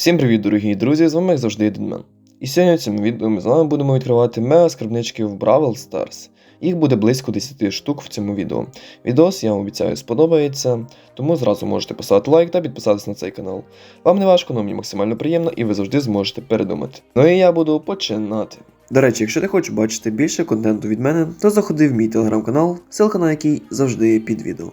Всім привіт, дорогі друзі! З вами як завжди Дедмен. І сьогодні в цьому відео ми з вами будемо відкривати мега скарбнички в Бравл Stars. Їх буде близько 10 штук в цьому відео. Відос, я вам обіцяю, сподобається, тому зразу можете поставити лайк та підписатись на цей канал. Вам не важко, але мені максимально приємно і ви завжди зможете передумати. Ну і я буду починати. До речі, якщо ти хочеш бачити більше контенту від мене, то заходи в мій телеграм-канал, ссылка на який завжди під відео.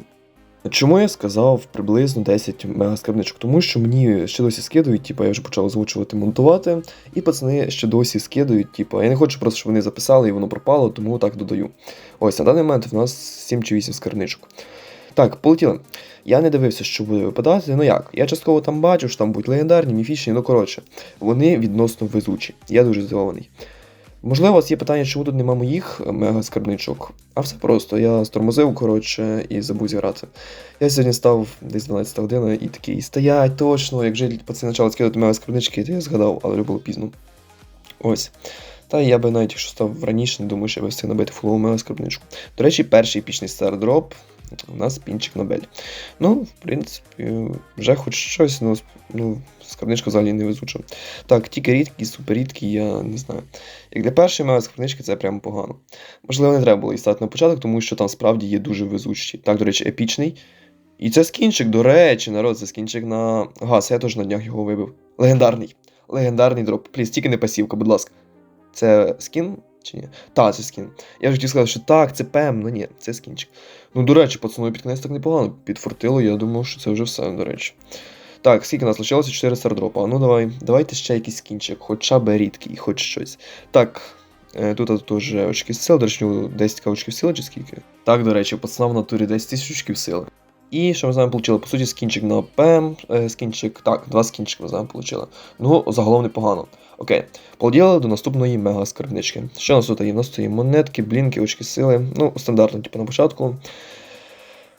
Чому я сказав приблизно 10 мегаскарбничок? Тому що мені ще досі скидують, типу, я вже почав озвучувати, монтувати, і пацани ще досі скидують, типу, я не хочу просто, щоб вони записали і воно пропало, тому так додаю. Ось на даний момент в нас 7 чи 8 скарбничок. Так, полетіли. Я не дивився, що буде випадати. Ну як? Я частково там бачу, що там будуть легендарні, міфічні, ну коротше, вони відносно везучі. Я дуже здивований. Можливо, у вас є питання, чому тут нема моїх мега-скарбничок, а все просто. Я стормозив, коротше, і забув зіграти. Я сьогодні став десь 12 година і такий, стоять точно, як вже пацани почали скидати мега-скарбнички, то я згадав, але було пізно. Ось. Та я би навіть якщо став раніше, не думаю, що я би встиг набити фулову мега-скарбничку. До речі, перший епічний стардроп у нас пінчик Нобель. Ну, в принципі, вже хоч щось, ну, ну скарбничка взагалі не везуча. Так, тільки рідкі, суперрідкі, я не знаю. Як для першої мега скарбнички, це прямо погано. Можливо, не треба було її ставити на початок, тому що там справді є дуже везучі. Так, до речі, епічний. І це скінчик, до речі, народ, це скінчик на газ. Я теж на днях його вибив. Легендарний. Легендарний дроп. Пліс, тільки не пасівка, будь ласка. Це скін? Чи ні? Та, це скін. Я вже хотів сказати, що так, це пем, ну ні, це скінчик. Ну, до речі, пацану під так непогано. Підфортило, я думав, що це вже все, до речі. Так, скільки нас лишилося? 4 стардропа. Ну давай, давайте ще якийсь скінчик, хоча б рідкий, хоч щось. Так, е, тут теж очки сили, до речі, 10 очків сили чи скільки? Так, до речі, пацана в натурі 10 тисяч очків сили. І що ми з вами отримали? По суті, скінчик на ПМ, е, скінчик. Так, два скінчики ми з вами отримали. Ну, загалом непогано. Окей. поділили до наступної мега скарбнички. Що у нас тут є? У нас тут є монетки, блінки, очки сили. Ну, стандартно, типу на початку.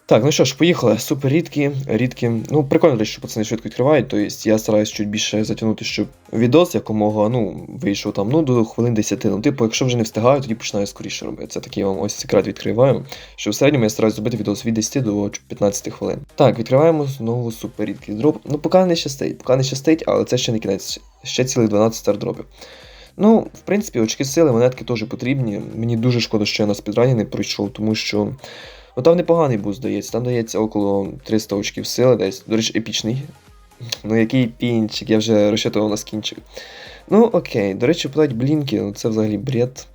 Так, ну що ж, поїхали. Супер рідкі, рідкі. Ну, прикольно, що пацани швидко відкривають. Тобто я стараюсь чуть більше затягнути, щоб відос якомога ну, вийшов там ну, до хвилин 10. Ну, типу, якщо вже не встигаю, тоді починаю скоріше робити. Це такий вам ось секрет відкриваю. Що в середньому я стараюсь зробити відос від 10 до 15 хвилин. Так, відкриваємо знову супер рідкий дроп. Ну, поки не щастить, поки не щастить, але це ще не кінець. Ще цілих 12 стардропів. Ну, в принципі, очки сили, монетки теж потрібні. Мені дуже шкода, що я на спідрані не пройшов, тому що. Ну там непоганий був, здається. Там дається около 300 очків сили десь. До речі, епічний. Ну який пінчик, я вже розчитував на скінчик. Ну окей, до речі, подають блінки, ну це взагалі бред.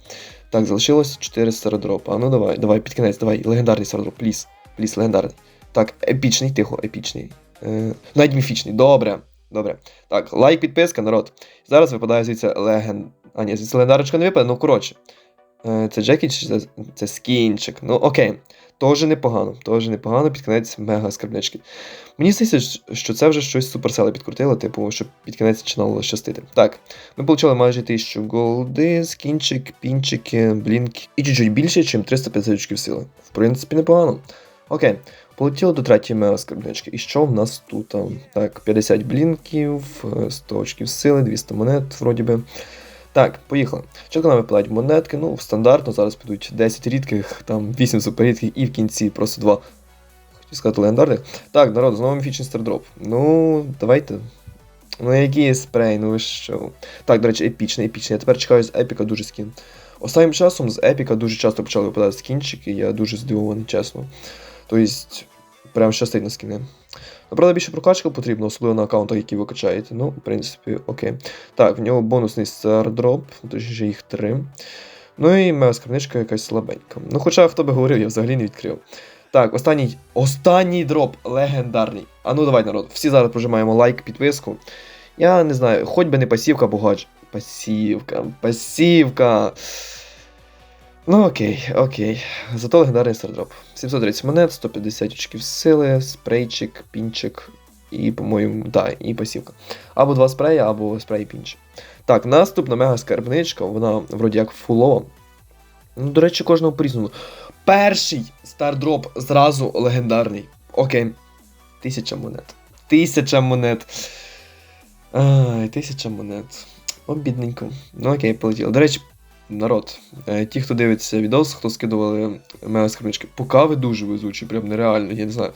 Так, залишилось 4 стародропа. А ну давай, давай, під кінець, давай. Легендарний стародроп, пліс. Пліс, легендарний. Так, епічний, тихо, епічний. Е, Навіть міфічний. Добре. Добре. Так, лайк, підписка, народ. Зараз випадає звідси леген. А, ні, звідси легендарочка не випаде, ну коротше. Е, це Джекі чи це, скінчик? Ну окей. Теж непогано, теж непогано під кінець мега скарбнички. Мені здається, що це вже щось суперселе підкрутило, типу, щоб під кінець починало щастити. Так, ми отримали майже 1000 голди, скінчик, пінчики, блінки. І чуть-чуть більше, ніж 350 очків сили. В принципі, непогано. Окей, полетіли до третьої мега скарбнички. І що в нас тут? Так, 50 блінків, 100 очків сили, 200 монет, вроді би. Так, поїхали. Чітко нам випадають монетки, ну, стандартно, зараз підуть 10 рідких, там 8 суперрідких і в кінці просто 2. Хотів сказати легендарних. Так, народ, знову міфічний стардроп. Ну, давайте. Ну, який спрей, ну ви що. Так, до речі, епічний, епічний. Я тепер чекаю з епіка дуже скін. Останнім часом з епіка дуже часто почали випадати скінчики, я дуже здивований, чесно. Тобто, прям щастить на скіни. Правда, більше прокачка потрібно, особливо на аккаунтах, які ви качаєте. Ну, в принципі, окей. Так, в нього бонусний стардроп, точніше їх три. Ну і моя скарбничка якась слабенька. Ну, хоча хто би говорив, я взагалі не відкрив. Так, останній останній дроп легендарний. А ну давай, народ, всі зараз прожимаємо лайк, підписку. Я не знаю, хоч би не пасівка, бо гадж. Пасівка, пасівка. Ну окей, окей. Зато легендарний стардроп. 730 монет, 150 очків сили, спрейчик, пінчик і, по-моєму, да, і пасівка. Або два спреї, або спрей і пінчик. Так, наступна мега скарбничка, вона вроді як фулова. Ну, до речі, кожного по-різному. Перший стардроп зразу легендарний. Окей. Тисяча монет. Тисяча монет. Ай, тисяча монет. О, бідненько. Ну окей, полетіло. До речі, народ, е, ті, хто дивиться відос, хто скидували мега скарбнички, поки ви дуже везучі, прям нереально, я не знаю.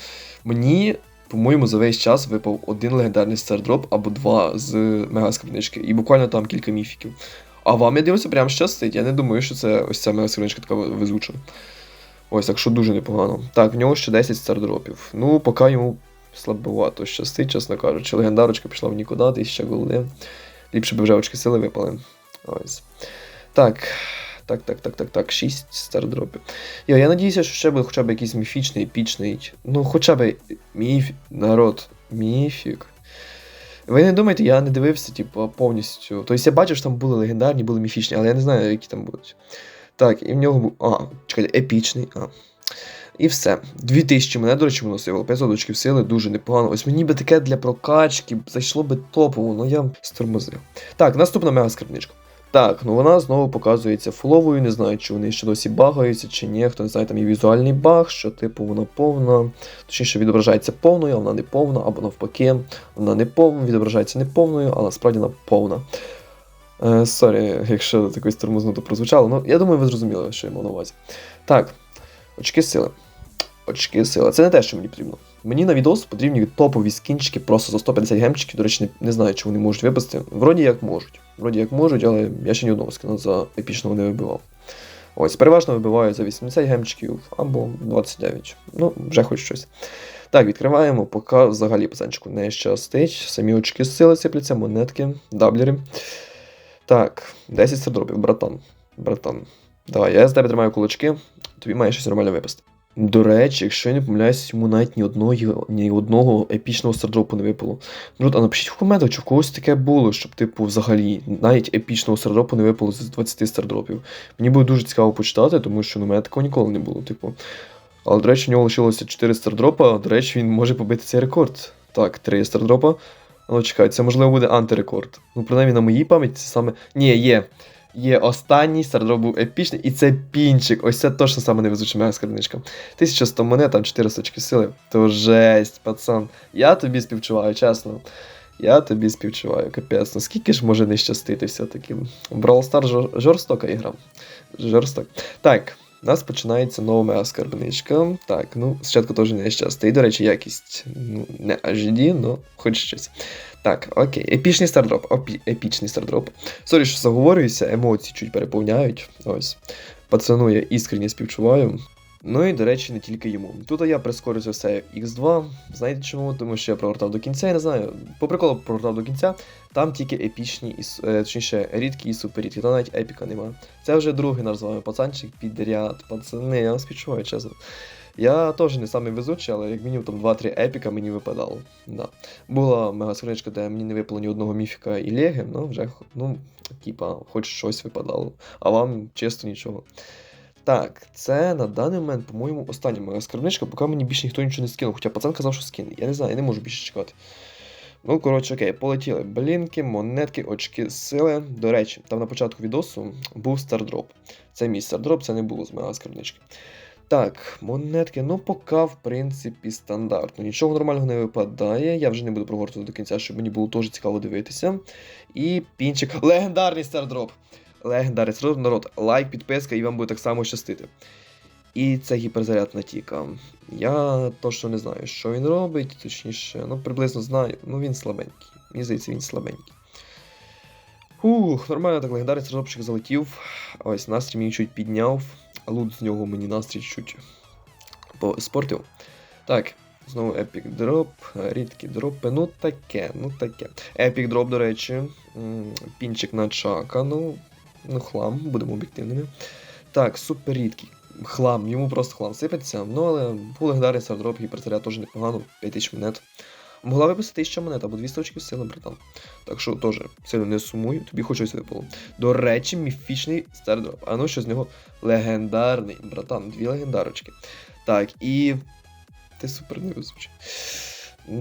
Мені по-моєму, за весь час випав один легендарний стардроп або два з мега скарбнички, і буквально там кілька міфіків. А вам я дивлюся, прям щастить. Я не думаю, що це ось ця мега скарбничка така везуча. Ось, так що дуже непогано. Так, в нього ще 10 стардропів. Ну, поки йому слабовато щастить, чесно кажучи. Легендарочка пішла в нікуди, і ще голди. Ліпше б вже очки сили випали. Ось. Так. Так, так, так, так, так, 6 стардропів. Йо, я надіюся, що ще буде хоча б якийсь міфічний, епічний. Ну, хоча б міф. Народ, міфік. Ви не думайте, я не дивився, типу, повністю. Тобто я бачив, що там були легендарні, були міфічні, але я не знаю, які там будуть. Так, і в нього був. А, чекайте, епічний. А. І все. 2000 мене, до речі, воно сивило. 500 очків сили, дуже непогано. Ось мені би таке для прокачки зайшло би топово, але я стормозив. Так, наступна мега скарбничка. Так, ну вона знову показується фуловою, не знаю, чи вони ще досі багаються, чи ні. Хто не знає, там є візуальний баг, що типу вона повна, точніше відображається повною, а вона не повна, або навпаки, вона не повна, відображається не повною, а насправді вона повна. Е, Сорі, якщо якось тормознуто прозвучало, ну я думаю, ви зрозуміли, що я мав на увазі. Так, очки сили. Очки сили. Це не те, що мені потрібно. Мені на відос потрібні топові скінчики просто за 150 гемчиків. До речі, не, знаю, чи вони можуть випасти. Вроді як можуть. Вроді як можуть, але я ще ні одного скина за епічного не вибивав. Ось, переважно вибиваю за 80 гемчиків або 29. Ну, вже хоч щось. Так, відкриваємо, поки взагалі пацанчику не щастить. Самі очки сили сипляться, монетки, даблери. Так, 10 сердропів, братан. Братан. Давай, я з тебе тримаю кулачки, тобі має щось нормально випасти. До речі, якщо я не помиляюсь, йому навіть ні одного, ні одного епічного стардропу не випало. Ну, а напишіть в коментах, чи в когось таке було, щоб, типу, взагалі, навіть епічного стардропу не випало з 20 стардропів. Мені буде дуже цікаво почитати, тому що ну, мене такого ніколи не було, типу. Але, до речі, у нього лишилося 4 стардропа, до речі, він може побити цей рекорд. Так, 3 стардропа. Ну, чекай, це можливо буде антирекорд. Ну, принаймні на моїй пам'яті це саме. Ні, є. Є останній стардроп був епічний, і це пінчик. Ось це точно саме невезуча мега скарбничка. 1100 монет, там 400 очки сили. То жесть, пацан. Я тобі співчуваю, чесно. Я тобі співчуваю, капець. Ну скільки ж може не щастити все-таки? Brawl Stars жор- жорстока ігра. Жорсток. Так, у нас починається нова скарбничка. Так, ну, спочатку теж не щастить. До речі, якість ну, не HD, ну, хоч щось. Так, окей. Епічний стардроп. Опі... Епічний стардроп. Сорі, що заговорююся, емоції чуть переповняють. Ось. Пацану я іскренні співчуваю. Ну і, до речі, не тільки йому. Тут я прискорюся все як X2. Знаєте чому? Тому що я прогортав до кінця, я не знаю. По приколу прогортав до кінця. Там тільки епічні, і, е, точніше, рідкі і суперрідкі, там навіть епіка немає. Це вже другий наш з вами пацанчик підряд. Пацани, я вам співчуваю, чесно. Я теж не самий везучий, але як мінімум там 2-3 епіка мені випадало. Да. Була мега скриничка, де мені не випало ні одного міфіка і леги, ну вже ну, типа, хоч щось випадало. А вам чисто нічого. Так, це на даний момент, по-моєму, остання моя скарбничка, поки мені більше ніхто нічого не скинув. Хоча пацан казав, що скине. Я не знаю, я не можу більше чекати. Ну, коротше, окей, полетіли. Блінки, монетки, очки сили. До речі, там на початку відосу був стардроп. Це мій стардроп, це не було з мега скарбнички. Так, монетки, ну поки, в принципі, стандартно. Нічого нормального не випадає. Я вже не буду прогортувати до кінця, щоб мені було теж цікаво дивитися. І пінчик. Легендарний стардроп. Легендарний стардроп, народ. Лайк, підписка, і вам буде так само щастити. І це гіперзаряд натіка. Я точно не знаю, що він робить, точніше, ну приблизно знаю. Ну він слабенький. Мені здається, він слабенький. Фух, нормально так легендарний стардропчик залетів. Ось настрій мені чуть підняв. Лут з нього мені настрій чуть спортив. Так, знову епік дроп, рідкі дропи. Ну таке, ну таке. Епік дроп, до речі. Пінчик на чака, ну, ну хлам, будемо об'єктивними. Так, супер рідкий. Хлам, йому просто хлам сипеться. Ну, але був легендарний стардроп, гіперзаряд теж непогано, 5000 монет. Могла виписати 1000 монет або 200 очків сили, братан. Так що теж сильно не сумую, тобі хоч щось випало. До речі, міфічний стардроп. А ну що з нього легендарний, братан, дві легендарочки. Так, і. Ти супер не невезучий.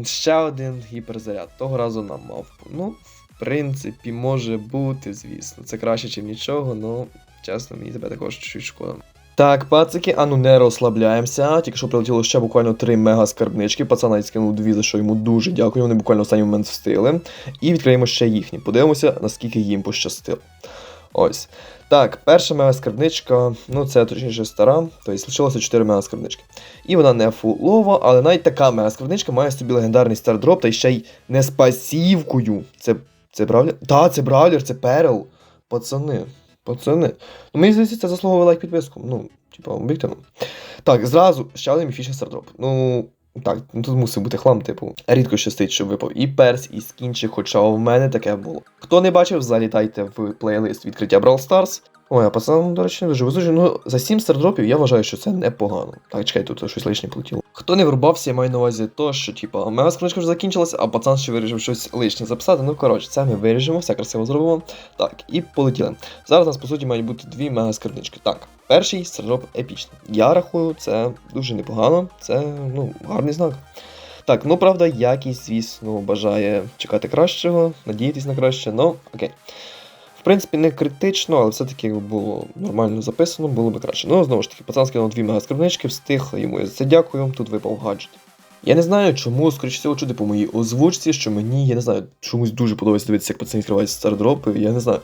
Ще один гіперзаряд. Того разу на мавпу. Ну, принципі, може бути, звісно. Це краще, ніж нічого, ну, чесно, мені тебе також чуть шкода. Так, пацики, а ну не розслабляємося. Тільки що прилетіло ще буквально три мега скарбнички. Пацан навіть скинув дві, за що йому дуже дякую. Вони буквально в останній момент встигли. І відкриємо ще їхні. Подивимося, наскільки їм пощастило. Ось. Так, перша мега скарбничка, ну це точніше стара, тобто лишилося 4 мега скарбнички. І вона не фулова, але навіть така мега скарбничка має собі легендарний стардроп та ще й не з пасівкою. Це, це бравлер? Та, це бравлер, це перл. Пацани. Пацани. Ну, мені здається, це заслуговує лайк підписку. Ну, типа, об'єктивно. Так, зразу ще один міфічний стардроп. Ну. Так, ну тут мусить бути хлам, типу. Рідко щастить, щоб випав і перс, і скінчик, хоча в мене таке було. Хто не бачив, залітайте в плейлист відкриття Brawl Stars. Ой, а пацан, до речі, дуже везучий. Ну, за 7 стардропів я вважаю, що це непогано. Так, чекай, тут щось лишнє полетіло. Хто не врубався, я маю на увазі то, що, типа, мега скриничка вже закінчилася, а пацан ще вирішив щось лишнє записати. Ну, коротше, це ми виріжемо, все красиво зробимо. Так, і полетіли. Зараз у нас, по суті, мають бути дві мега скарбнички. Так, перший стардроп епічний. Я рахую, це дуже непогано, це ну, гарний знак. Так, ну правда, якість, звісно, бажає чекати кращого, надіятись на краще, ну окей. Принципі, не критично, але все-таки було нормально записано, було би краще. Ну, знову ж таки, пацан скинув дві мегаскарбнички, встиг, йому я за це дякую, тут випав гаджет. Я не знаю, чому, скоріше всього, чути по моїй озвучці, що мені, я не знаю, чомусь дуже подобається дивитися, як пацани відкривають стардропи, я не знаю.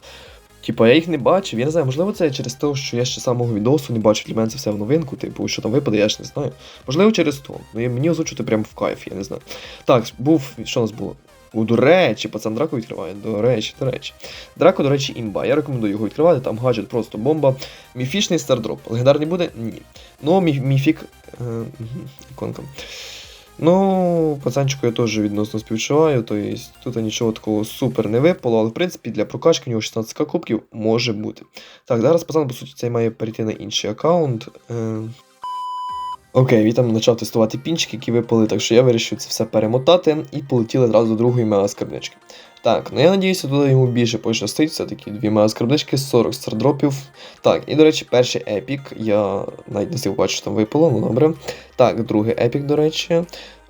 Типа, я їх не бачив, я не знаю, можливо, це через те, що я ще самого відосу не бачив, для мене це все в новинку, типу, що там випаде, я ж не знаю. Можливо, через то. Ну, мені озвучити прям в кайф, я не знаю. Так, був, що у нас було? О, до речі, пацан Драко відкриває. До речі, до речі. Драко, до речі, імба. Я рекомендую його відкривати, там гаджет просто бомба. Міфічний стардроп. Легендарний буде? Ні. Ну, мі міфік. Е, іконка. Ну, пацанчику я теж відносно співчуваю, то є тут нічого такого супер не випало, але в принципі для прокачки у нього 16 кубків може бути. Так, зараз пацан, по суті, цей має перейти на інший аккаунт. Е... Окей, він там почав тестувати пінчики, які випали, так що я вирішив це все перемотати і полетіли одразу до другої мега-скарбнички. Так, ну я надіюся, туди йому більше пощастить, все-таки дві мега-скарбнички, 40 стардропів. Так, і до речі, перший епік, я навіть не встиг бачити, що там випало, ну добре. Так, другий епік, до речі.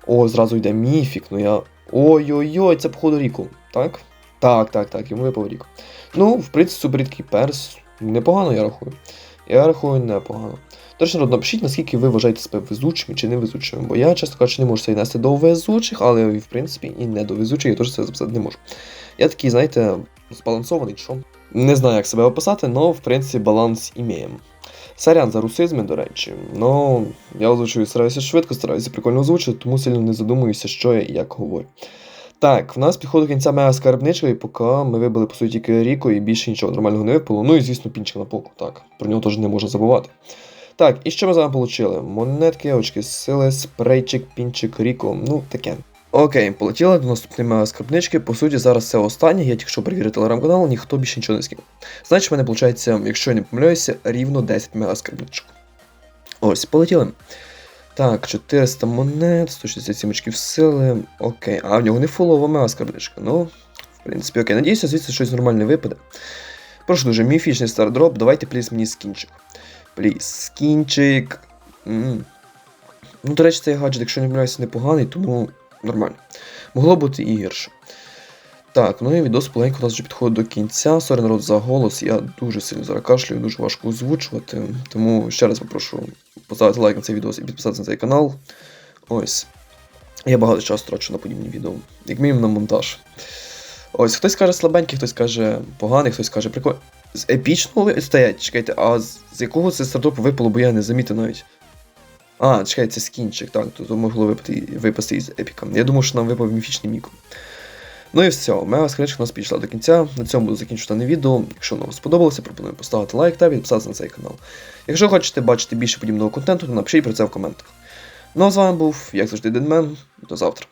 О, зразу йде міфік, ну я. Ой-ой-ой, це походу Ріку, так? Так, так, так, йому випав Ріку. Ну, в принципі, суперрідкий перс. Непогано, я рахую. Я рахую непогано. До речі, народ, наскільки ви вважаєте себе везучими чи невезучими, бо я, чесно кажучи, не можу це віднести до везучих, але в принципі і не до везучих, я теж це записати не можу. Я такий, знаєте, збалансований, що. Не знаю, як себе описати, але в принципі баланс імеємо. Сорян за русизми, до речі, ну я озвучую, стараюся швидко, стараюся прикольно озвучити, тому сильно не задумуюся, що я і як говорю. Так, в нас підходить до кінця мега скарбничка, і поки ми вибили, по суті, тільки Ріко і більше нічого нормального не випало. Ну і звісно, пінчик на полку, так. Про нього теж не можна забувати. Так, і що ми з вами отримали? Монетки, очки сили, спрейчик, пінчик, Ріко, ну таке. Окей, полетіли до наступної мега скарбнички. По суті, зараз це останнє. Я тільки що перевірив телеграм-канал, ніхто більше нічого не скинув. Значить, в мене виходить, якщо я не помиляюся, рівно 10 мега скарбничок. Ось, полетіли. Так, 400 монет, 167 очків сили. Окей, а в нього не фулова мега скарбничка. Ну, в принципі, окей. Надіюся, звідси щось нормальне випаде. Прошу дуже, міфічний стардроп, давайте пліс мені скінчик. Пліс, скінчик. Ну, до речі, цей гаджет, якщо не помиляюся, непоганий, тому нормально. Могло бути і гірше. Так, ну і відос полегенько у нас вже підходить до кінця. Сорі, народ, за голос. Я дуже сильно зараз кашлюю, дуже важко озвучувати. Тому ще раз попрошу поставити лайк на цей відео і підписатися на цей канал. Ось. Я багато часу трачу на подібні відео, як мінімум на монтаж. Ось, хтось каже слабенький, хтось каже поганий, хтось каже прикольний. З епічного стоять, чекайте, а з, якого це стартопу випало, бо я не замітив навіть. А, чекайте, це скінчик, так, тут могло випасти, випасти із епіка. Я думав, що нам випав міфічний міко. Ну і все, мега скриничка у нас підійшла до кінця. На цьому буду закінчувати дане відео. Якщо вам сподобалося, пропоную поставити лайк та підписатися на цей канал. Якщо хочете бачити більше подібного контенту, то напишіть про це в коментах. Ну а з вами був, як завжди, Дедмен. До завтра.